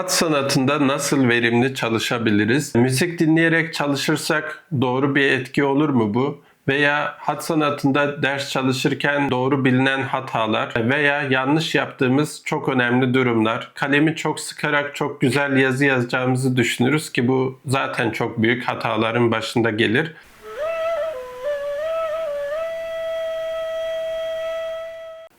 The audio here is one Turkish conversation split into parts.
Hat sanatında nasıl verimli çalışabiliriz? Müzik dinleyerek çalışırsak doğru bir etki olur mu bu? Veya hat sanatında ders çalışırken doğru bilinen hatalar veya yanlış yaptığımız çok önemli durumlar. Kalemi çok sıkarak çok güzel yazı yazacağımızı düşünürüz ki bu zaten çok büyük hataların başında gelir.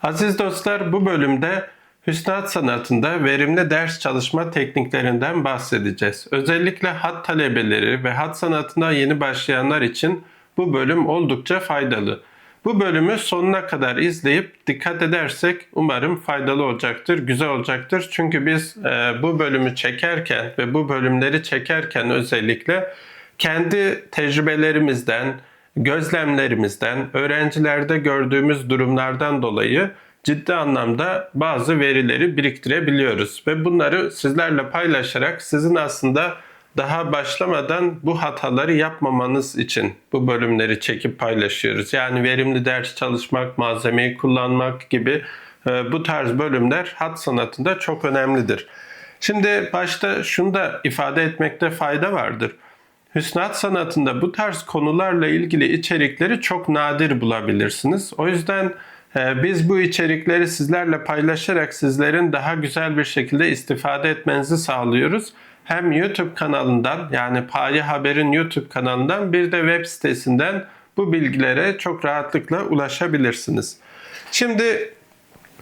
Aziz dostlar bu bölümde Hüsnat sanatında verimli ders çalışma tekniklerinden bahsedeceğiz. Özellikle hat talebeleri ve hat sanatına yeni başlayanlar için bu bölüm oldukça faydalı. Bu bölümü sonuna kadar izleyip dikkat edersek umarım faydalı olacaktır, güzel olacaktır. Çünkü biz e, bu bölümü çekerken ve bu bölümleri çekerken özellikle kendi tecrübelerimizden, gözlemlerimizden, öğrencilerde gördüğümüz durumlardan dolayı ciddi anlamda bazı verileri biriktirebiliyoruz ve bunları sizlerle paylaşarak sizin aslında daha başlamadan bu hataları yapmamanız için bu bölümleri çekip paylaşıyoruz. Yani verimli ders çalışmak, malzemeyi kullanmak gibi e, bu tarz bölümler hat sanatında çok önemlidir. Şimdi başta şunu da ifade etmekte fayda vardır. Hüsnat sanatında bu tarz konularla ilgili içerikleri çok nadir bulabilirsiniz. O yüzden e, biz bu içerikleri sizlerle paylaşarak sizlerin daha güzel bir şekilde istifade etmenizi sağlıyoruz. Hem YouTube kanalından yani Paye Haber'in YouTube kanalından bir de web sitesinden bu bilgilere çok rahatlıkla ulaşabilirsiniz. Şimdi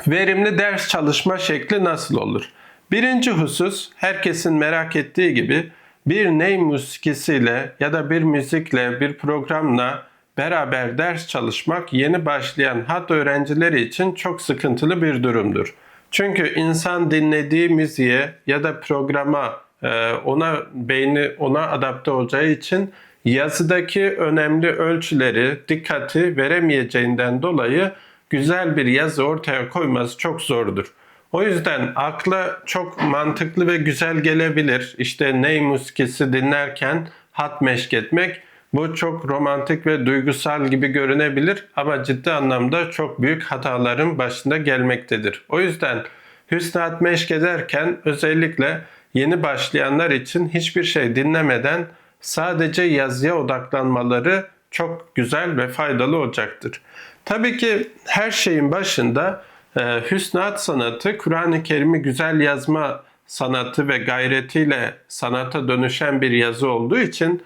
verimli ders çalışma şekli nasıl olur? Birinci husus herkesin merak ettiği gibi bir ney musikisiyle ya da bir müzikle, bir programla beraber ders çalışmak yeni başlayan hat öğrencileri için çok sıkıntılı bir durumdur. Çünkü insan dinlediği müziğe ya da programa e, ona beyni ona adapte olacağı için yazıdaki önemli ölçüleri dikkati veremeyeceğinden dolayı güzel bir yazı ortaya koyması çok zordur. O yüzden akla çok mantıklı ve güzel gelebilir. İşte ney muskisi dinlerken hat meşk etmek bu çok romantik ve duygusal gibi görünebilir ama ciddi anlamda çok büyük hataların başında gelmektedir. O yüzden hüsnü hat meşk ederken özellikle yeni başlayanlar için hiçbir şey dinlemeden sadece yazıya odaklanmaları çok güzel ve faydalı olacaktır. Tabii ki her şeyin başında e, hüsnat sanatı Kur'an-ı Kerim'i güzel yazma sanatı ve gayretiyle sanata dönüşen bir yazı olduğu için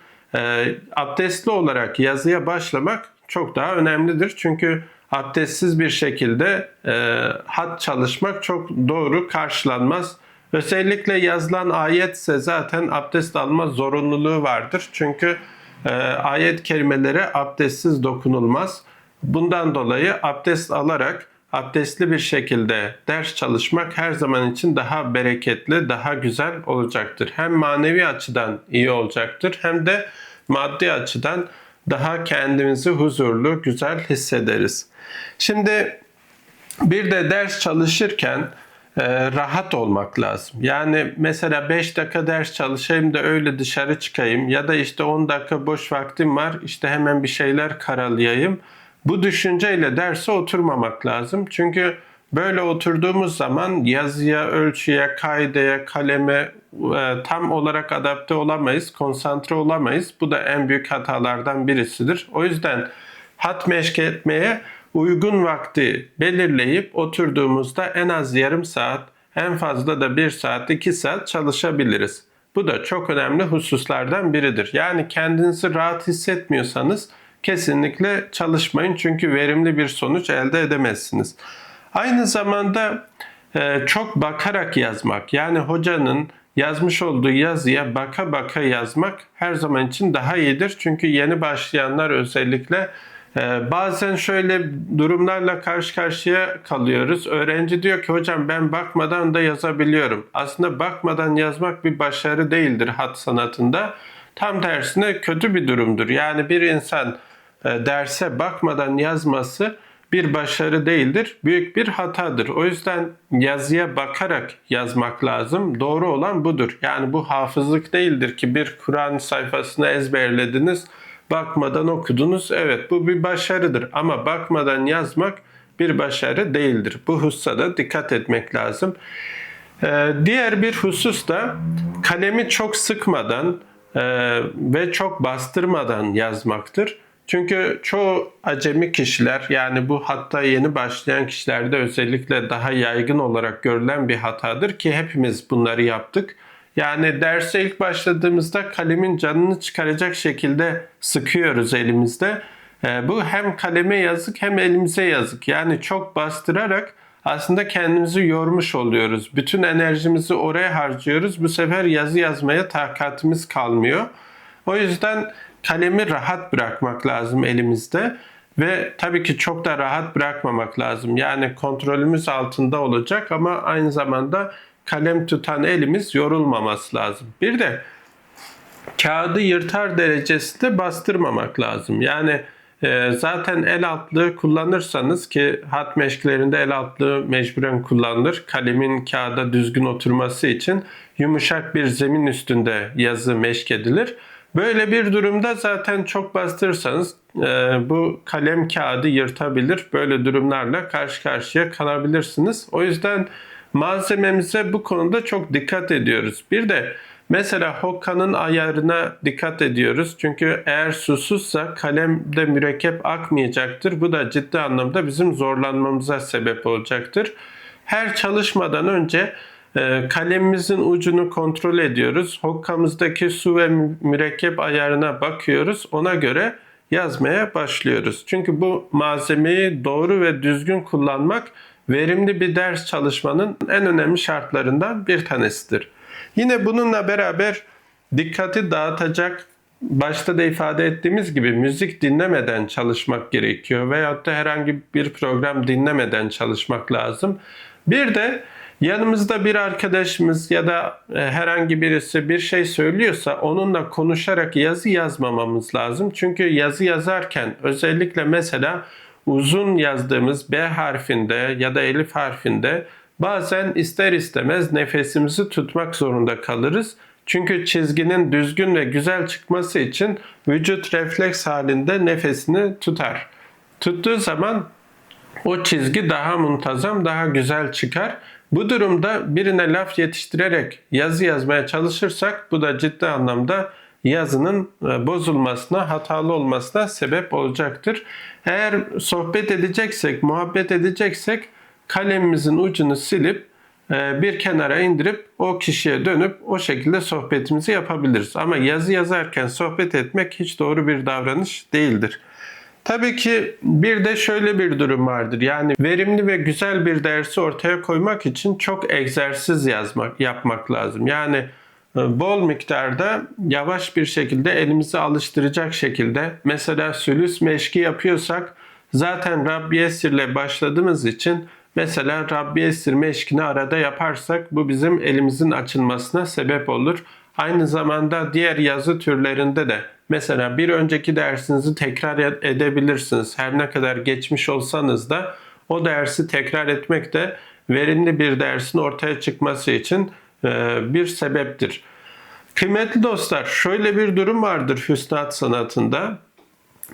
abdestli olarak yazıya başlamak çok daha önemlidir. Çünkü abdestsiz bir şekilde e, hat çalışmak çok doğru karşılanmaz. Özellikle yazılan ayetse zaten abdest alma zorunluluğu vardır. Çünkü e, ayet kelimelere abdestsiz dokunulmaz. Bundan dolayı abdest alarak abdestli bir şekilde ders çalışmak her zaman için daha bereketli, daha güzel olacaktır. Hem manevi açıdan iyi olacaktır hem de maddi açıdan daha kendimizi huzurlu, güzel hissederiz. Şimdi bir de ders çalışırken e, rahat olmak lazım. Yani mesela 5 dakika ders çalışayım da öyle dışarı çıkayım ya da işte 10 dakika boş vaktim var işte hemen bir şeyler karalayayım. Bu düşünceyle derse oturmamak lazım. Çünkü böyle oturduğumuz zaman yazıya, ölçüye, kaydeye, kaleme e, tam olarak adapte olamayız, konsantre olamayız. Bu da en büyük hatalardan birisidir. O yüzden hat meşk etmeye uygun vakti belirleyip oturduğumuzda en az yarım saat, en fazla da bir saat, iki saat çalışabiliriz. Bu da çok önemli hususlardan biridir. Yani kendinizi rahat hissetmiyorsanız kesinlikle çalışmayın çünkü verimli bir sonuç elde edemezsiniz. Aynı zamanda e, çok bakarak yazmak yani hocanın yazmış olduğu yazıya baka baka yazmak her zaman için daha iyidir. Çünkü yeni başlayanlar özellikle e, bazen şöyle durumlarla karşı karşıya kalıyoruz. Öğrenci diyor ki hocam ben bakmadan da yazabiliyorum. Aslında bakmadan yazmak bir başarı değildir hat sanatında. Tam tersine kötü bir durumdur. Yani bir insan derse bakmadan yazması bir başarı değildir, büyük bir hatadır. O yüzden yazıya bakarak yazmak lazım. Doğru olan budur. Yani bu hafızlık değildir ki bir Kur'an sayfasını ezberlediniz, bakmadan okudunuz. Evet bu bir başarıdır ama bakmadan yazmak bir başarı değildir. Bu hususa dikkat etmek lazım. Ee, diğer bir husus da kalemi çok sıkmadan e, ve çok bastırmadan yazmaktır. Çünkü çoğu acemi kişiler yani bu hatta yeni başlayan kişilerde özellikle daha yaygın olarak görülen bir hatadır ki hepimiz bunları yaptık. Yani derse ilk başladığımızda kalemin canını çıkaracak şekilde sıkıyoruz elimizde. Ee, bu hem kaleme yazık hem elimize yazık. Yani çok bastırarak aslında kendimizi yormuş oluyoruz. Bütün enerjimizi oraya harcıyoruz. Bu sefer yazı yazmaya takatimiz kalmıyor. O yüzden kalemi rahat bırakmak lazım elimizde ve tabii ki çok da rahat bırakmamak lazım. Yani kontrolümüz altında olacak ama aynı zamanda kalem tutan elimiz yorulmaması lazım. Bir de kağıdı yırtar derecesinde bastırmamak lazım. Yani e, zaten el altlığı kullanırsanız ki hat meşklerinde el altlığı mecburen kullanılır. Kalemin kağıda düzgün oturması için yumuşak bir zemin üstünde yazı meşk edilir. Böyle bir durumda zaten çok bastırırsanız e, bu kalem kağıdı yırtabilir. Böyle durumlarla karşı karşıya kalabilirsiniz. O yüzden malzememize bu konuda çok dikkat ediyoruz. Bir de mesela hokkanın ayarına dikkat ediyoruz. Çünkü eğer susuzsa kalemde mürekkep akmayacaktır. Bu da ciddi anlamda bizim zorlanmamıza sebep olacaktır. Her çalışmadan önce kalemimizin ucunu kontrol ediyoruz. Hokkamızdaki su ve mürekkep ayarına bakıyoruz. Ona göre yazmaya başlıyoruz. Çünkü bu malzemeyi doğru ve düzgün kullanmak verimli bir ders çalışmanın en önemli şartlarından bir tanesidir. Yine bununla beraber dikkati dağıtacak başta da ifade ettiğimiz gibi müzik dinlemeden çalışmak gerekiyor veyahut da herhangi bir program dinlemeden çalışmak lazım. Bir de yanımızda bir arkadaşımız ya da e, herhangi birisi bir şey söylüyorsa onunla konuşarak yazı yazmamamız lazım. Çünkü yazı yazarken özellikle mesela uzun yazdığımız B harfinde ya da elif harfinde bazen ister istemez nefesimizi tutmak zorunda kalırız. Çünkü çizginin düzgün ve güzel çıkması için vücut refleks halinde nefesini tutar. Tuttuğu zaman o çizgi daha muntazam, daha güzel çıkar. Bu durumda birine laf yetiştirerek yazı yazmaya çalışırsak bu da ciddi anlamda yazının e, bozulmasına, hatalı olmasına sebep olacaktır. Eğer sohbet edeceksek, muhabbet edeceksek kalemimizin ucunu silip e, bir kenara indirip o kişiye dönüp o şekilde sohbetimizi yapabiliriz. Ama yazı yazarken sohbet etmek hiç doğru bir davranış değildir. Tabii ki bir de şöyle bir durum vardır. Yani verimli ve güzel bir dersi ortaya koymak için çok egzersiz yazmak, yapmak lazım. Yani e, bol miktarda yavaş bir şekilde elimizi alıştıracak şekilde mesela sülüs meşki yapıyorsak zaten Rabbi Esir ile başladığımız için mesela Rabbi Esir meşkini arada yaparsak bu bizim elimizin açılmasına sebep olur. Aynı zamanda diğer yazı türlerinde de mesela bir önceki dersinizi tekrar edebilirsiniz. Her ne kadar geçmiş olsanız da o dersi tekrar etmek de verimli bir dersin ortaya çıkması için e, bir sebeptir. Kıymetli dostlar şöyle bir durum vardır hüsnat sanatında.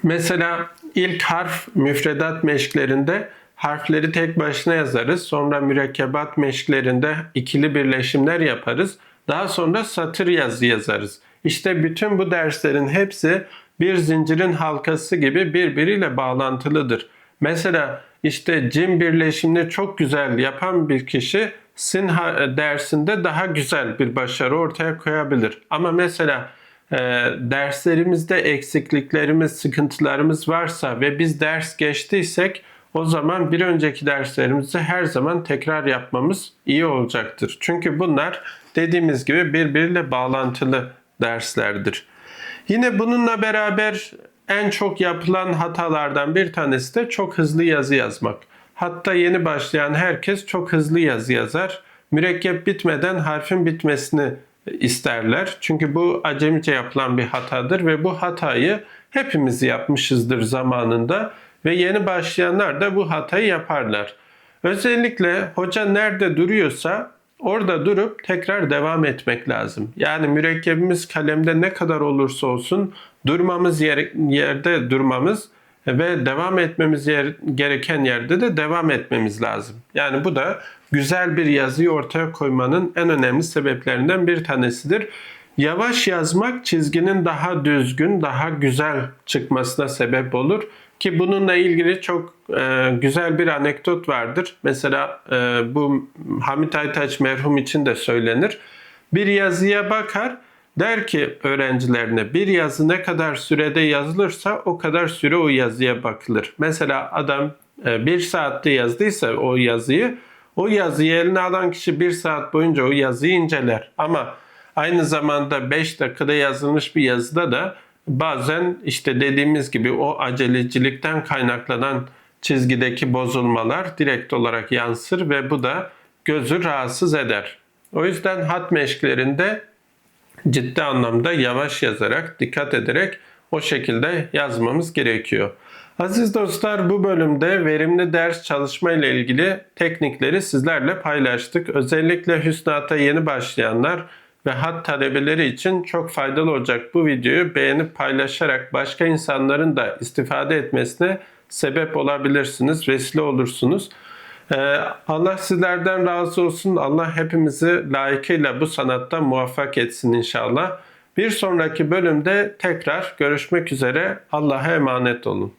Mesela ilk harf müfredat meşklerinde harfleri tek başına yazarız. Sonra mürekkebat meşklerinde ikili birleşimler yaparız. Daha sonra satır yazı yazarız. İşte bütün bu derslerin hepsi bir zincirin halkası gibi birbiriyle bağlantılıdır. Mesela işte cim birleşimini çok güzel yapan bir kişi sin dersinde daha güzel bir başarı ortaya koyabilir. Ama mesela e, derslerimizde eksikliklerimiz, sıkıntılarımız varsa ve biz ders geçtiysek o zaman bir önceki derslerimizi her zaman tekrar yapmamız iyi olacaktır. Çünkü bunlar dediğimiz gibi birbiriyle bağlantılı derslerdir. Yine bununla beraber en çok yapılan hatalardan bir tanesi de çok hızlı yazı yazmak. Hatta yeni başlayan herkes çok hızlı yazı yazar. Mürekkep bitmeden harfin bitmesini isterler. Çünkü bu acemice yapılan bir hatadır ve bu hatayı hepimiz yapmışızdır zamanında ve yeni başlayanlar da bu hatayı yaparlar. Özellikle hoca nerede duruyorsa orada durup tekrar devam etmek lazım. Yani mürekkebimiz kalemde ne kadar olursa olsun durmamız yer, yerde durmamız ve devam etmemiz yer, gereken yerde de devam etmemiz lazım. Yani bu da güzel bir yazıyı ortaya koymanın en önemli sebeplerinden bir tanesidir. Yavaş yazmak çizginin daha düzgün, daha güzel çıkmasına sebep olur. Ki bununla ilgili çok e, güzel bir anekdot vardır. Mesela e, bu Hamit Aytaç merhum için de söylenir. Bir yazıya bakar, der ki öğrencilerine bir yazı ne kadar sürede yazılırsa o kadar süre o yazıya bakılır. Mesela adam e, bir saatte yazdıysa o yazıyı, o yazıyı eline alan kişi bir saat boyunca o yazıyı inceler. Ama aynı zamanda 5 dakikada yazılmış bir yazıda da bazen işte dediğimiz gibi o acelecilikten kaynaklanan çizgideki bozulmalar direkt olarak yansır ve bu da gözü rahatsız eder. O yüzden hat meşklerinde ciddi anlamda yavaş yazarak, dikkat ederek o şekilde yazmamız gerekiyor. Aziz dostlar bu bölümde verimli ders çalışma ile ilgili teknikleri sizlerle paylaştık. Özellikle Hüsnat'a yeni başlayanlar ve hat talebeleri için çok faydalı olacak bu videoyu beğenip paylaşarak başka insanların da istifade etmesine sebep olabilirsiniz, vesile olursunuz. Ee, Allah sizlerden razı olsun. Allah hepimizi layıkıyla bu sanatta muvaffak etsin inşallah. Bir sonraki bölümde tekrar görüşmek üzere. Allah'a emanet olun.